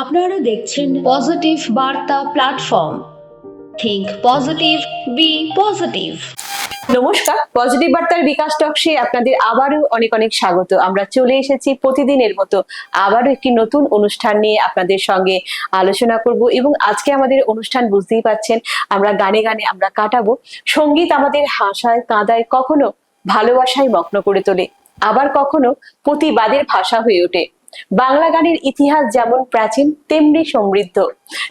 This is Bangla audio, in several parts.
আপনারা দেখছেন positive Barta platform think positive be positive নমস্কার পজিটিভ বার্তার বিকাশ টকসে আপনাদের আবারও অনেক অনেক স্বাগত। আমরা চলে এসেছি প্রতিদিনের মতো আবারও একটি নতুন অনুষ্ঠান নিয়ে আপনাদের সঙ্গে আলোচনা করব এবং আজকে আমাদের অনুষ্ঠান বুঝতেই পাচ্ছেন আমরা গানে গানে আমরা কাটাবো। সংগীত আমাদের হাসায়, কাঁদায়, কখনো ভালোবাসায় মগ্ন করে তোলে। আবার কখনো প্রতিবাদের ভাষা হয়ে ওঠে। বাংলা গানের ইতিহাস যেমন প্রাচীন, তেমনি সমৃদ্ধ।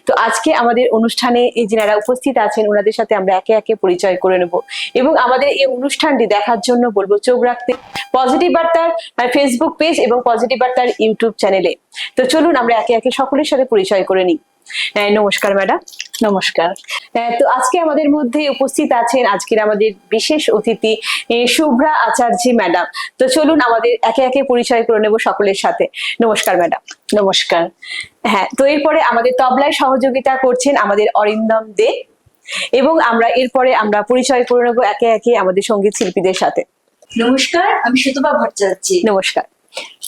তো আজকে আমাদের অনুষ্ঠানে এই যারা উপস্থিত আছেন, ওনাদের সাথে আমরা একে একে পরিচয় করে নেব এবং আমাদের এই অনুষ্ঠানটি দেখার জন্য বলব চোখ রাখতে পজিটিভ বার্তার ফেসবুক পেজ এবং পজিটিভ বার্তার ইউটিউব চ্যানেলে তো চলুন আমরা একে একে সকলের সাথে পরিচয় করে নিই। নমস্কার ম্যাডাম নমস্কার। তো আজকে আমাদের মধ্যে উপস্থিত আছেন আজকের আমাদের বিশেষ অতিথি শুভ্রা আচার্য ম্যাডাম। তো চলুন আমাদের একে একে পরিচয় করে নেব সকলের সাথে। নমস্কার ম্যাডাম। নমস্কার। হ্যাঁ তো এরপরে আমাদের তবলায় সহযোগিতা করছেন আমাদের অরিন্দম দে এবং আমরা এরপরে আমরা পরিচয় করে নেব একে একে আমাদের সংগীত শিল্পীদের সাথে। নমস্কার আমি সুতপা ভট্টাচার্য। নমস্কার।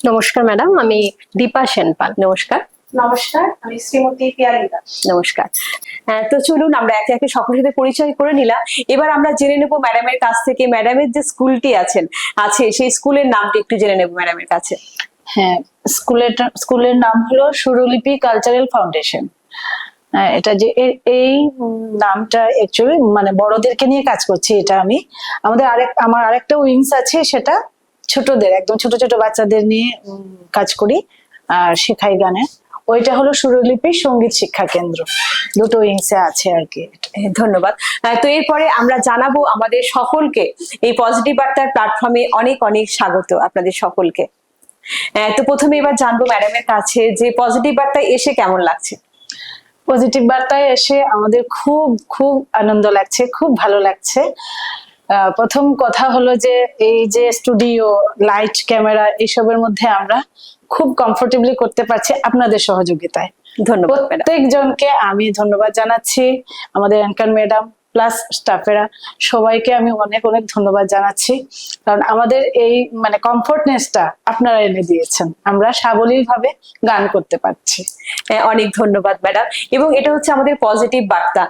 নমস্কার ম্যাডাম আমি দীপা সেনপাল। নমস্কার। নমস্কার আমি শ্রীমতী পিয়ালি দাস নমস্কার। হ্যাঁ, তো চলুন আমরা একে একে সকলের সাথে পরিচয় করে নিলাম। এবার আমরা জেনে নেব ম্যাডামের কাছ থেকে ম্যাডামের যে স্কুলটি আছেন আছে সেই স্কুলের নামটি একটু জেনে নেব ম্যাডামের কাছে। হ্যাঁ স্কুলের স্কুলের নাম হলো সুরলিপি কালচারাল ফাউন্ডেশন। হ্যাঁ, এটা যে এই নামটা অ্যাকচুয়ালি মানে বড়দেরকে নিয়ে কাজ করছি এটা আমি। আমাদের আরেক আমার আরেকটা উইংস আছে সেটা ছোটদের একদম ছোট ছোট বাচ্চাদের নিয়ে উম, কাজ করি আর শেখাই গানে। ওইটা হলো সুরলিপি সংগীত শিক্ষা কেন্দ্র। দুটো উইংসে আছে আর কি। ধন্যবাদ। তো এরপরে আমরা জানাব আমাদের সকলকে এই পজিটিভ বার্তার প্ল্যাটফর্মে অনেক অনেক স্বাগত আপনাদের সকলকে। তো প্রথমে এবার জানব ম্যাডামের কাছে যে পজিটিভ বার্তায় এসে কেমন লাগছে? পজিটিভ বার্তায় এসে আমাদের খুব খুব আনন্দ লাগছে, খুব ভালো লাগছে। প্রথম কথা হলো যে এই যে স্টুডিও লাইট ক্যামেরা এসবের মধ্যে আমরা খুব কমফোর্টেবলি করতে পারছি আপনাদের সহযোগিতায়। ধন্যবাদ প্রত্যেকজনকে আমি ধন্যবাদ জানাচ্ছি আমাদের অ্যাঙ্কার ম্যাডাম প্লাস স্টাফেরা সবাইকে আমি অনেক অনেক ধন্যবাদ জানাচ্ছি। কারণ আমাদের এই মানে কমফোর্টনেসটা আপনারা এনে দিয়েছেন। আমরা সাবলীল ভাবে গান করতে পারছি। হ্যাঁ, অনেক ধন্যবাদ ম্যাডাম। এবং এটা হচ্ছে আমাদের পজিটিভ বার্তা।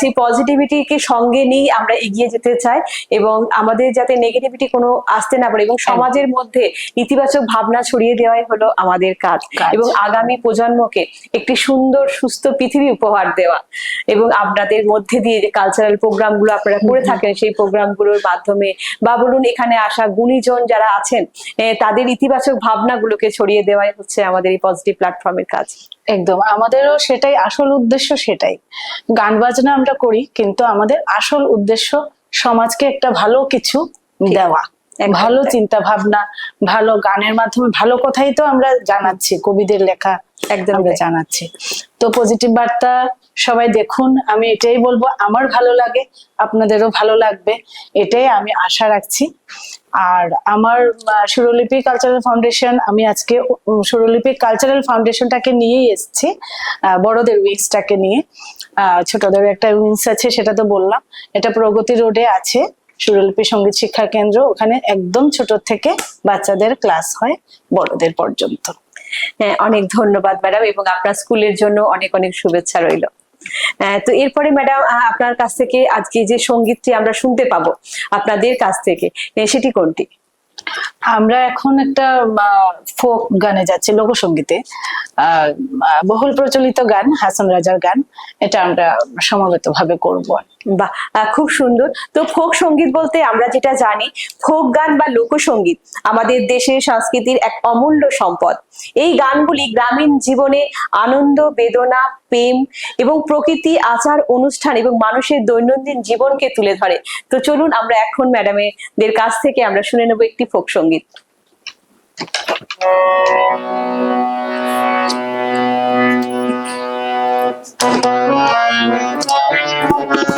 সেই পজিটিভিটিকে সঙ্গে নিয়ে আমরা এগিয়ে যেতে চাই এবং আমাদের যাতে নেগেটিভিটি কোনো আসতে না পারে এবং সমাজের মধ্যে ইতিবাচক ভাবনা ছড়িয়ে দেওয়াই হলো আমাদের কাজ। কাজ। এবং আগামী প্রজন্মকে একটি সুন্দর সুস্থ পৃথিবী উপহার দেওয়া এবং আপনাদের মধ্যে দিয়ে যে কালচারাল প্রোগ্রামগুলো আপনারা করে থাকেন সেই প্রোগ্রামগুলোর মাধ্যমে। বা বলুন এখানে আসা গুণীজন যারা আছেন তাদের ইতিবাচক ভাবনাগুলোকে ছড়িয়ে দেওয়াই হচ্ছে আমাদের এই পজিটিভ প্ল্যাটফর্মের কাজ। একদম। আমাদেরও সেটাই আসল উদ্দেশ্য সেটাই। গান বাজনা আমরা করি কিন্তু আমাদের আসল উদ্দেশ্য সমাজকে একটা ভালো কিছু দেওয়া। ভালো চিন্তা ভাবনা ভালো গানের মাধ্যমে ভালো কথাই তো আমরা জানাচ্ছি কবিদের লেখা একদম আমরা জানাচ্ছি। তো পজিটিভ বার্তা সবাই দেখুন আমি এটাই বলব আমার ভালো লাগে আপনাদেরও ভালো লাগবে এটাই আমি আশা রাখছি। আর আমার সুরলিপি কালচারাল ফাউন্ডেশন আমি আজকে সুরলিপি কালচারাল ফাউন্ডেশনটাকে নিয়েই এসেছি বড়দের উইংসটাকে নিয়ে। আহ, ছোটদের একটা উইংস আছে সেটা তো বললাম। এটা প্রগতি রোডে আছে সুরলিপি সংগীত শিক্ষা কেন্দ্র ওখানে একদম ছোট থেকে বাচ্চাদের ক্লাস হয় বড়দের পর্যন্ত। অনেক ধন্যবাদ ম্যাডাম এবং আপনার স্কুলের জন্য অনেক অনেক শুভেচ্ছা রইল। তো এরপরে ম্যাডাম আপনার কাছ থেকে আজকে যে সঙ্গীতটি আমরা শুনতে পাবো আপনাদের কাছ থেকে সেটি কোনটি? আমরা এখন একটা ফোক গানে যাচ্ছি, লোকসঙ্গীতে। বহুল প্রচলিত গান, হাসান রাজার গান, এটা আমরা সমবেত ভাবে করব। বাহ খুব সুন্দর। তো ফোক সংগীত বলতে আমরা যেটা জানি ফোক গান বা লোকসঙ্গীত আমাদের দেশের সংস্কৃতির এক অমূল্য সম্পদ। এই গানগুলি গ্রামীণ জীবনে আনন্দ, বেদনা, প্রেম এবং প্রকৃতি, আচার, অনুষ্ঠান এবং মানুষের দৈনন্দিন জীবনকে তুলে ধরে। তো চলুন আমরা এখন ম্যাডামের কাছ থেকে আমরা শুনে নেব একটি ফোক সংগীত। বাঁকা দুই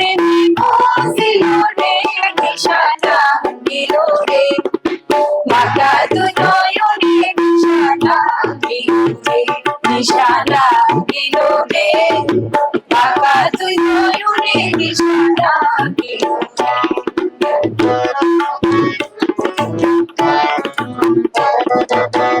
tra tra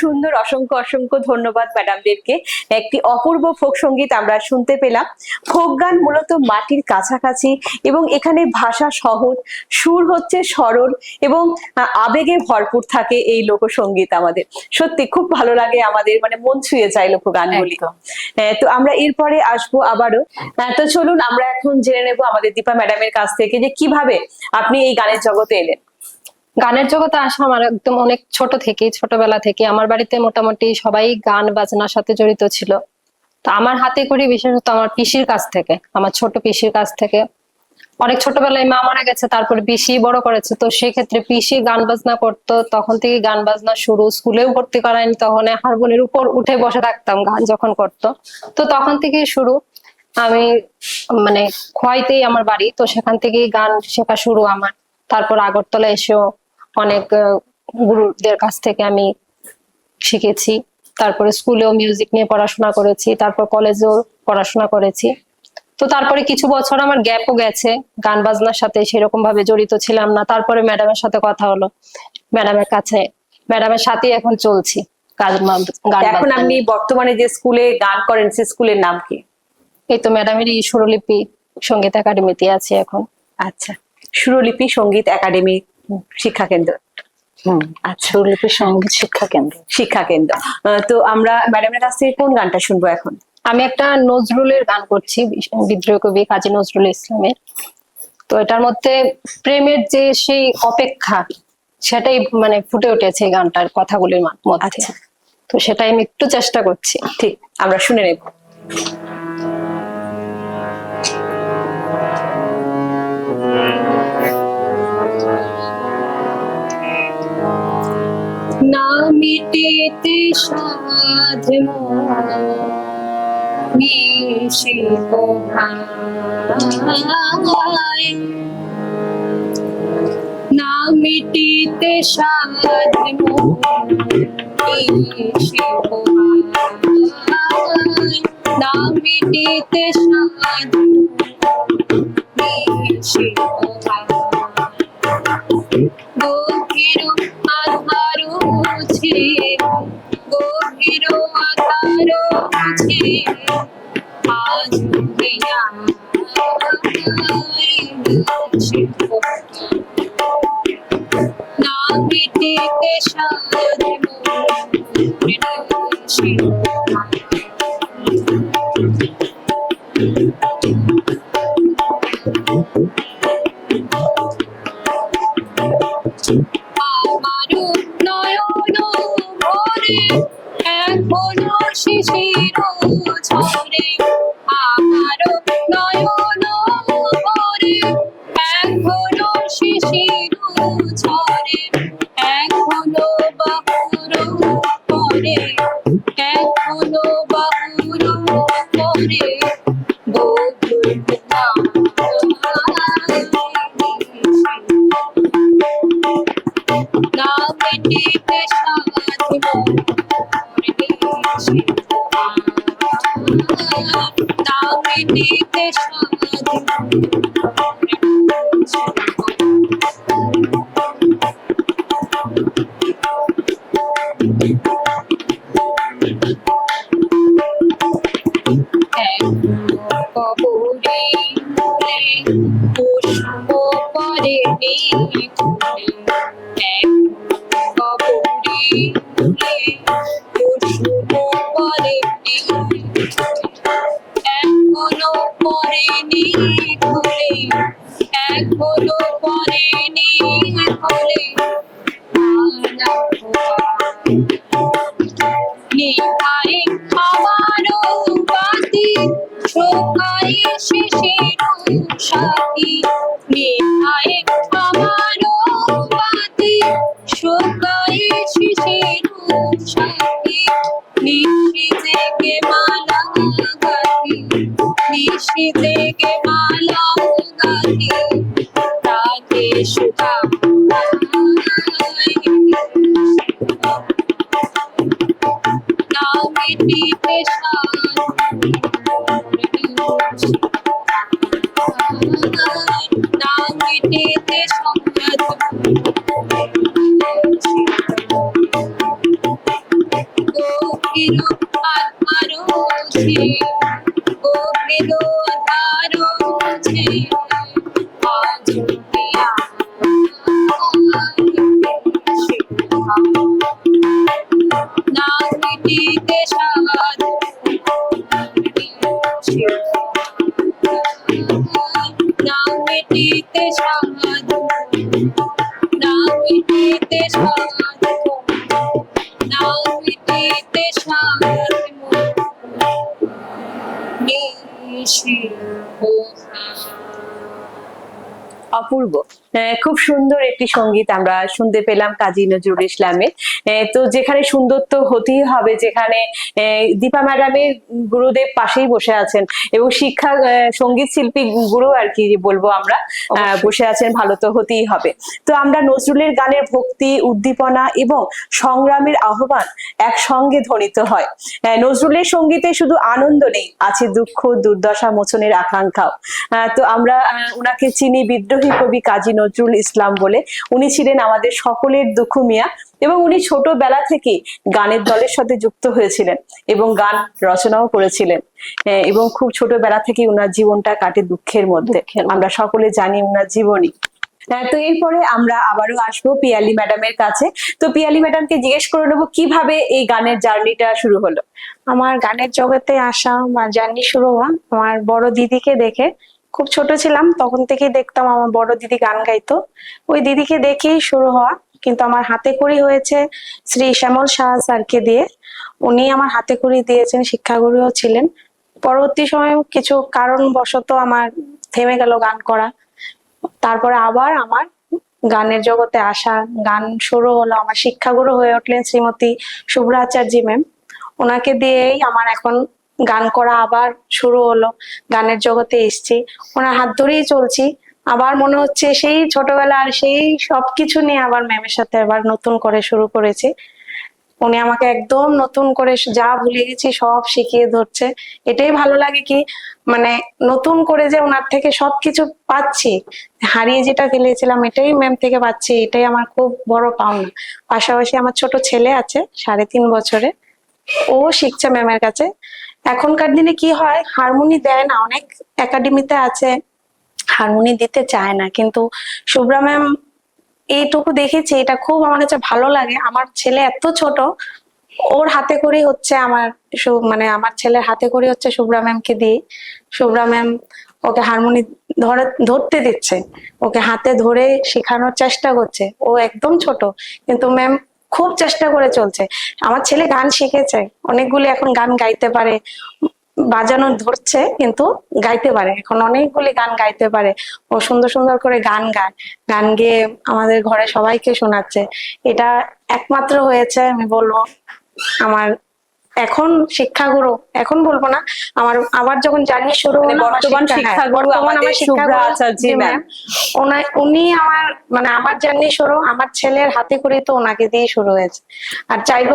সুন্দর অসংখ্য অসংখ্য ধন্যবাদ ম্যাডামদেরকে একটি অপূর্ব ফোক সংগীত আমরা শুনতে পেলাম। ফোক গান মূলত মাটির কাছাকাছি এবং এখানে ভাষা সহজ সুর হচ্ছে সরল এবং আবেগে ভরপুর থাকে এই লোকসঙ্গীত আমাদের। সত্যি খুব ভালো লাগে আমাদের মানে মন ছুঁয়ে যায় লোকগানগুলি। তো আমরা এরপরে আসব আবারও। হ্যাঁ, তো চলুন আমরা এখন জেনে নেব আমাদের দীপা ম্যাডামের কাছ থেকে যে কীভাবে আপনি এই গানের জগতে এলেন। গানের জগতে আসা আমার একদম অনেক ছোট থেকে, ছোটবেলা থেকে। আমার বাড়িতে মোটামুটি সবাই গান বাজনার সাথে জড়িত ছিল। তো আমার হাতে করি বিশেষত আমার পিসির কাছ থেকে, আমার ছোট পিসির কাছ থেকে। অনেক ছোটবেলায় মা মারা গেছে, তারপরে পিসি বড় করেছে। তো সেক্ষেত্রে পিসি গান বাজনা করতো, তখন থেকে গান বাজনা শুরু। স্কুলেও ভর্তি করায়নি তখন হারমোনির উপর উঠে বসে থাকতাম গান যখন করতো। তো তখন থেকেই শুরু। আমি মানে খোয়াইতেই আমার বাড়ি। তো সেখান থেকেই গান শেখা শুরু আমার। তারপর আগরতলা এসেও অনেক গুরুদের কাছ থেকে আমি শিখেছি। তারপরে স্কুলেও মিউজিক নিয়ে পড়াশোনা করেছি তারপর কলেজেও পড়াশোনা করেছি। তো তারপরে কিছু বছর আমার গ্যাপও গেছে গান বাজনার সাথে সেরকম ভাবে জড়িত ছিলাম না। তারপরে ম্যাডামের সাথে কথা হলো। ম্যাডামের কাছে ম্যাডামের সাথেই এখন চলছি এখন আপনি বর্তমানে যে স্কুলে গান করেন সে স্কুলের নাম কি? এই তো ম্যাডামের এই সুরলিপি সংগীত একাডেমিতে আছি এখন। আচ্ছা সুরলিপি সংগীত একাডেমি শিক্ষা কেন্দ্র। হুম আচ্ছা। সুরলিপি সংগীত শিক্ষা কেন্দ্র। শিক্ষা কেন্দ্র। তো আমরা ম্যাডামের কাছ থেকে কোন গানটা শুনব এখন? আমি একটা নজরুলের গান করছি বিদ্রোহী কবি কাজী নজরুল ইসলামের। তো এটার মধ্যে প্রেমের যে সেই অপেক্ষা সেটাই মানে ফুটে উঠেছে এই গানটার কথাগুলির মধ্যে। আচ্ছা। তো সেটাই আমি একটু চেষ্টা করছি। ঠিক আমরা শুনে নেব। না মিটেতে সাধ ভাই না মিটিতে সাধ ভাই না মিটিতে সাধ মিশিত ভাই গভীর আধার মুছে আজ না মিটিতে আমারও নামটিতে সাধব কবরে সাথী Kupido É, খুব সুন্দর একটি সংগীত আমরা শুনতে পেলাম কাজী নজরুল ইসলামের। তো যেখানে সুন্দর তো হতেই হবে যেখানে দীপা ম্যাডামের গুরুদেব পাশেই বসে আছেন এবং শিক্ষা সংগীত শিল্পী গুরু আর কি বলব আমরা বসে আছেন ভালো তো হতেই হবে। তো আমরা নজরুলের গানের ভক্তি উদ্দীপনা এবং সংগ্রামের আহ্বান একসঙ্গে ধ্বনিত হয়। নজরুলের সঙ্গীতে শুধু আনন্দ নেই আছে দুঃখ দুর্দশা মোচনের আকাঙ্ক্ষাও। আহ, তো আমরা ওনাকে চিনি বিদ্রোহী কবি কাজী নজরুল ইসলাম বলে। উনি ছিলেন আমাদের সকলের দুঃখ মিয়া এবং উনি ছোটবেলা থেকে গানের দলের সাথে যুক্ত হয়েছিলেন এবং গান রচনাও করেছিলেন। এবং খুব ছোটবেলা থেকে ওনার জীবনটা কাটে দুঃখের মধ্যে। আমরা সকলে জানি ওনার জীবনী। তো এরপরে আমরা আবারও আসব পিয়ালি ম্যাডামের কাছে। তো পিয়ালি ম্যাডামকে জিজ্ঞেস করে নেব কীভাবে এই গানের জার্নিটা শুরু হলো? আমার গানের জগতে আসা বা জার্নি শুরু হওয়া আমার বড় দিদিকে দেখে খুব ছোট ছিলাম, তখন থেকেই দেখতাম আমার বড় দিদি গান গাইতো। ওই দিদিকে দেখেই শুরু হওয়া, কিন্তু আমার হাতে করি হয়েছে শ্রী শ্যামল শাহ স্যারকে দিয়ে। উনি আমার হাতে করি দিয়েছেন, শিক্ষাগুরুও ছিলেন। পরবর্তী সময়ে কিছু কারণবশত আমার থেমে গেল গান করা। তারপরে আবার আমার গানের জগতে আসা গান শুরু হলো। আমার শিক্ষাগুরু হয়ে উঠলেন শ্রীমতী শুভ্রা আচার্যি ম্যাম। ওনাকে দিয়েই আমার এখন গান করা আবার শুরু হলো, গানের জগতে এসছি। ওনার হাত ধরেই চলছি। আবার মনে হচ্ছে সেই ছোটবেলার সেই সবকিছু নিয়ে আবার ম্যামের সাথে আবার নতুন করে শুরু করেছি। উনি আমাকে একদম নতুন করে যা ভুলে গেছি সব শিখিয়ে ধরছে। এটাই ভালো লাগে কি মানে নতুন করে যে ওনার থেকে সবকিছু পাচ্ছি, হারিয়ে যেটা ফেলেছিলাম এটাই ম্যাম থেকে পাচ্ছি, এটাই আমার খুব বড় পাওনা। পাশাপাশি আমার ছোট ছেলে আছে, সাড়ে তিন বছরে ও শিখছে ম্যামের কাছে। এখনকার দিনে কি হয়? হারমোনি দেয় না, অনেক একাডেমিতে আছে। হারমোনি দিতে চায় না, কিন্তু শুভ্রা ম্যাম এইটুকু দেখেছি, এটা খুব আমার কাছে ভালো লাগে। আমার ছেলে এত ছোট, ওর হাতে করে হচ্ছে আমার মানে আমার ছেলের হাতে করে হচ্ছে শুভ্রা ম্যামকে দিয়ে শুভ্রা ম্যাম ওকে হারমোনি ধরে, ধরতে দিচ্ছে। ওকে হাতে ধরে শেখানোর চেষ্টা করছে। ও একদম ছোট, কিন্তু ম্যাম খুব চেষ্টা করে চলছে। আমার ছেলে গান শিখেছে, অনেকগুলি এখন গান গাইতে পারে, বাজানো ধরছে কিন্তু গাইতে পারে। এখন অনেকগুলি গান গাইতে পারে, ও সুন্দর সুন্দর করে গান গায়। গান গেয়ে আমাদের ঘরে সবাইকে শোনাচ্ছে। এটা একমাত্র হয়েছে, আমি বলব, আমার এখন শিক্ষাগুরু এখন বলব না আমার আবার যখন জার্নি শুরু মানে হলো বর্তমান হ্যাঁ, শিক্ষাগুরু আমাদের আমার আচার্য ম্যাম। ম্যাম। উনি আমার মানে আমার জার্নি শুরু আমার ছেলের হাতে করে তো ওনাকে দিয়ে শুরু হয়েছে। আর চাইব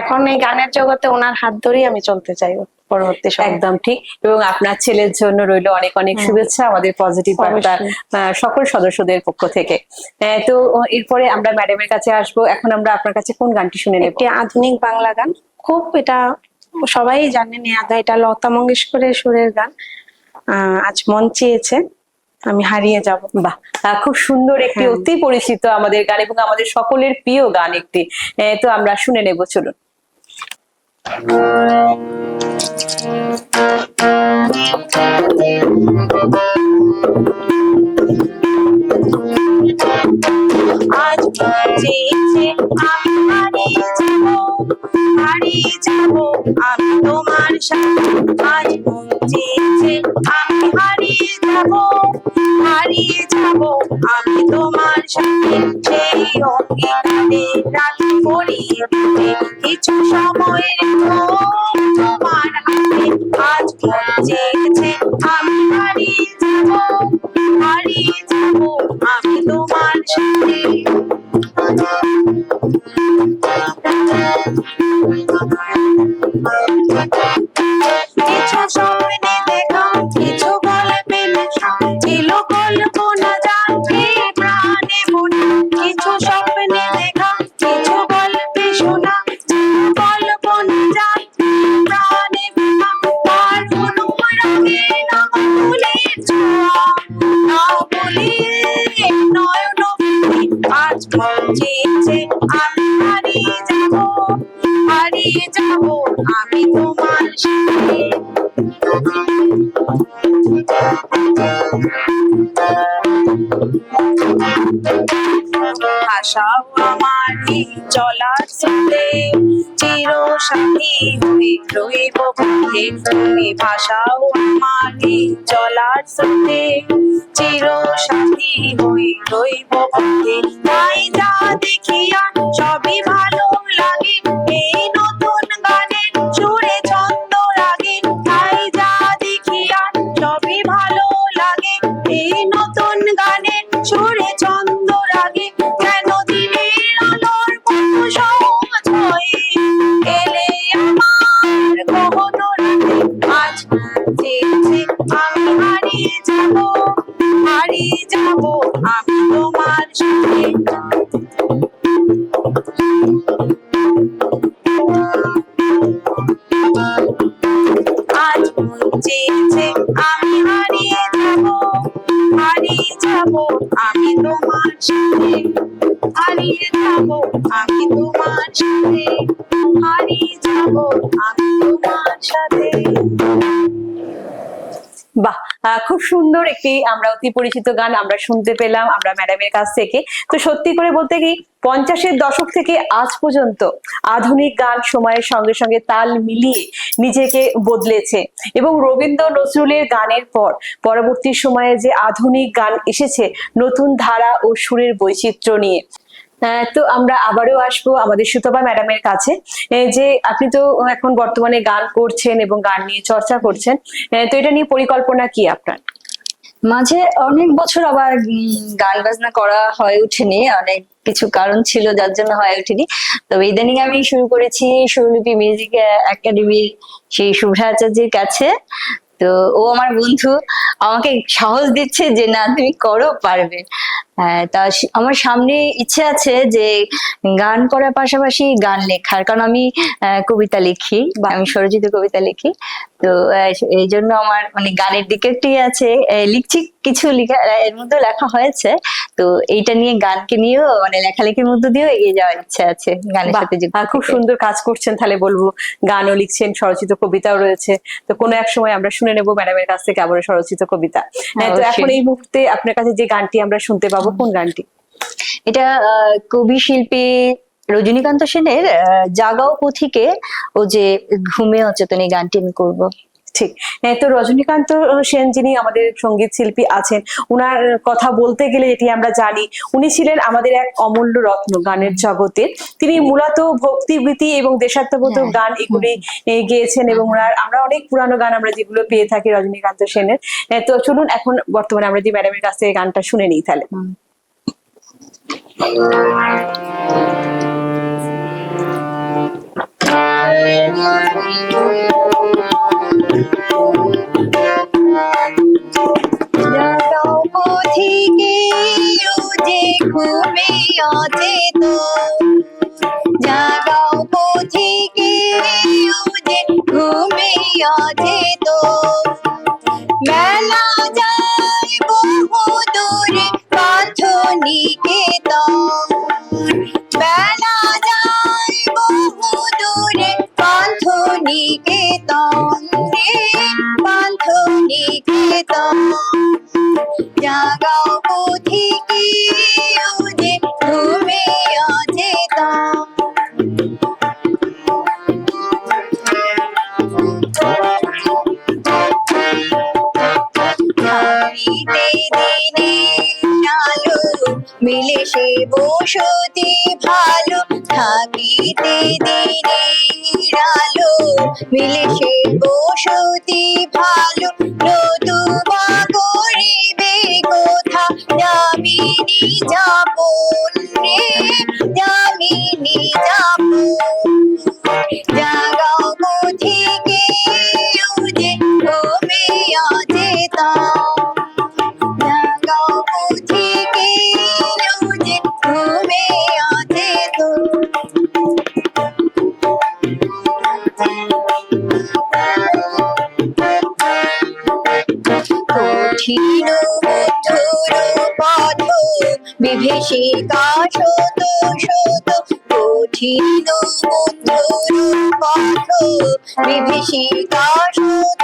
এখন এই গানের জগতে ওনার হাত ধরেই আমি চলতে চাইব পরবর্তী একদম ঠিক এবং আপনার ছেলের জন্য রইল অনেক অনেক শুভেচ্ছা আমাদের পজিটিভ বার্তার আহ, সকল সদস্যদের পক্ষ থেকে। তো এরপরে আমরা ম্যাডামের কাছে আসব। এখন আমরা আপনার কাছে কোন গানটি শুনে নেব? একটি আধুনিক বাংলা গান। খুব এটা সবাই জানে নেয়াদা এটা লতা মঙ্গেশকরের সুরের গান। আহ, আজ মন চেয়েছে আমি হারিয়ে যাব। বাহ খুব সুন্দর একটি হ্যাঁ। অতি পরিচিত আমাদের গান এবং আমাদের সকলের প্রিয় গান একটি। তো আমরা শুনে নেব চলুন। আজ আমি হারিয়ে যাব। হারিয়ে যাব আমি তোমার সাথে। আজ মন চেয়েছে, আমি হারিয়ে যাব। হারিয়ে যাব আমি তোমার সাথে। সেই অঙ্গীকারে রাখি পড়িয়ে দিতে কিছু সময়ের তোমার হাতে। আজ মন চেয়েছে, আমি হারিয়ে যাব। হারিয়ে যাব আমি তোমার সাথে। ভাষাও আমার এই চলার স্রোতে। চির সাথী হয়ে রইব পথে। তুমি ভাষাও আমার এই চলার স্রোতে। চির সাথী হয়ে রইব পথে। তাই যা দেখিয়া সবই ভালো লাগে। এই যাব আমি তোমার সাথে খুব সুন্দর একটি, আমরা অতি পরিচিত গান আমরা শুনতে পেলাম, আমরা ম্যাডামের কাছ থেকে। তো সত্যি করে বলতে কি, পঞ্চাশের দশক থেকে আজ পর্যন্ত আধুনিক গান সময়ের সঙ্গে সঙ্গে তাল মিলিয়ে নিজেকে বদলেছে। এবং রবীন্দ্র নজরুলের গানের পর, পরবর্তী সময়ে যে আধুনিক গান এসেছে, নতুন ধারা ও সুরের বৈচিত্র্য নিয়ে। তো আমরা আবারও আসব আমাদের সুতপা ম্যাডামের কাছে। যে আপনি তো এখন বর্তমানে গান করছেন এবং গান নিয়ে চর্চা করছেন। তো এটা নিয়ে পরিকল্পনা কি আপনার? মাঝে অনেক বছর আবার গান বাজনা করা হয়ে ওঠেনি। অনেক কিছু কারণ ছিল, যার জন্য হয়ে ওঠেনি। তবে ইদানিং আমি শুরু করেছি সুরলিপি মিউজিক একাডেমির সেই শুভ্রা আচার্যের কাছে। তো ও আমার বন্ধু আমাকে সাহস দিচ্ছে যে না তুমি করো পারবে। হ্যাঁ তা আমার সামনে ইচ্ছে আছে যে গান করার পাশাপাশি গান লেখার কারণ আমি কবিতা লিখি বা আমি স্বরচিত কবিতা লিখি। তো এই জন্য আমার মানে গানের দিকে একটু আছে লিখছি কিছু লেখা এর মধ্যে লেখা হয়েছে। তো এইটা নিয়ে গানকে নিয়েও মানে লেখালেখির মধ্যে দিয়েও এগিয়ে যাওয়ার ইচ্ছা আছে গানের সাথে যুক্ত খুব সুন্দর কাজ করছেন তাহলে বলব। গানও লিখছেন স্বরচিত কবিতাও রয়েছে। তো কোনো এক সময় আমরা শুনে নেব ম্যাডামের কাছ থেকে আবার সরচিত কবিতা। হ্যাঁ, তো এখন এই মুহূর্তে আপনার কাছে যে গানটি আমরা শুনতে পাবো কোন গানটি? এটা আহ, কবি শিল্পী রজনীকান্ত সেনের জাগাও পুথিকে ও যে ঘুমে অচেতন এই গানটি আমি করব। ঠিক। হ্যাঁ তো রজনীকান্ত সেন যিনি আমাদের সংগীত শিল্পী আছেন উনার কথা বলতে গেলে যেটি আমরা জানি উনি ছিলেন আমাদের এক অমূল্য রত্ন গানের জগতে। তিনি মূলত ভক্তিবৃত্তি এবং দেশাত্মবোধক হ্যাঁ। গান এগুলি গেয়েছেন এবং ওনার আমরা অনেক পুরানো গান আমরা যেগুলো পেয়ে থাকি রজনীকান্ত সেনের। হ্যাঁ, তো চলুন এখন বর্তমানে আমরা যে ম্যাডামের কাছ থেকে গানটা শুনে নিই তাহলে। জাগাও বিভীষিকা শত শত কঠিন মধুর পথ বিভীষিকা শত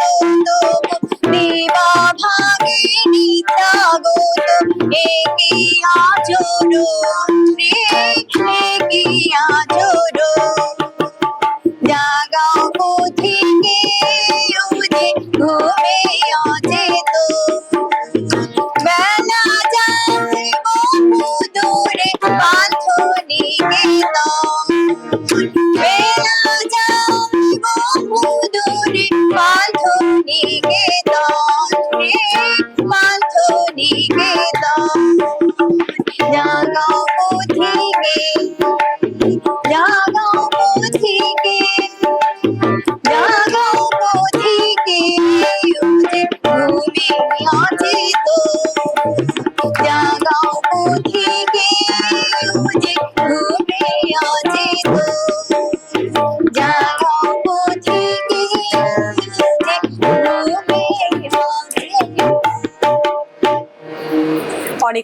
Oh.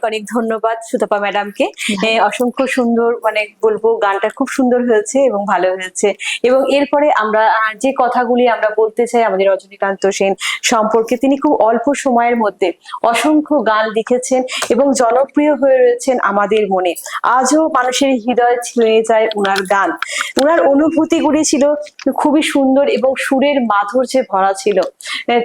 অনেক ধন্যবাদ সুতপা ম্যাডামকে। অসংখ্য সুন্দর মানে বলব গানটা খুব সুন্দর হয়েছে এবং ভালো হয়েছে। এবং এরপরে আমরা যে কথাগুলি আমরা বলতে চাই আমাদের রজনীকান্ত সেন সম্পর্কে তিনি খুব অল্প সময়ের মধ্যে অসংখ্য গান লিখেছেন এবং জনপ্রিয় হয়ে রয়েছেন আমাদের মনে। আজও মানুষের হৃদয় ছুঁয়ে যায় উনার গান। উনার অনুভূতিগুলি ছিল খুবই সুন্দর এবং সুরের মাধুর্যে ভরা ছিল।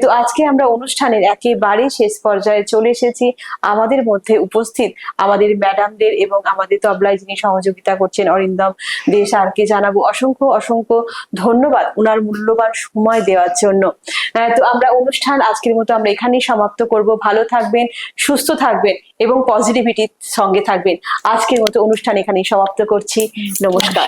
তো আজকে আমরা অনুষ্ঠানের একেবারে শেষ পর্যায়ে চলে এসেছি। আমাদের মধ্যে উপস্থিত আমাদের ম্যাডামদের এবং আমাদের তবলায় যিনি সহযোগিতা করছেন অরিন্দম দে স্যারকে জানাব অসংখ্য অসংখ্য ধন্যবাদ। ওনার মূল্যবান সময় দেওয়ার জন্য। তো আমরা অনুষ্ঠান আজকের মতো আমরা এখানেই সমাপ্ত করব। ভালো থাকবেন, সুস্থ থাকবেন এবং পজিটিভিটির সঙ্গে থাকবেন। আজকের মতো অনুষ্ঠান এখানেই সমাপ্ত করছি। নমস্কার।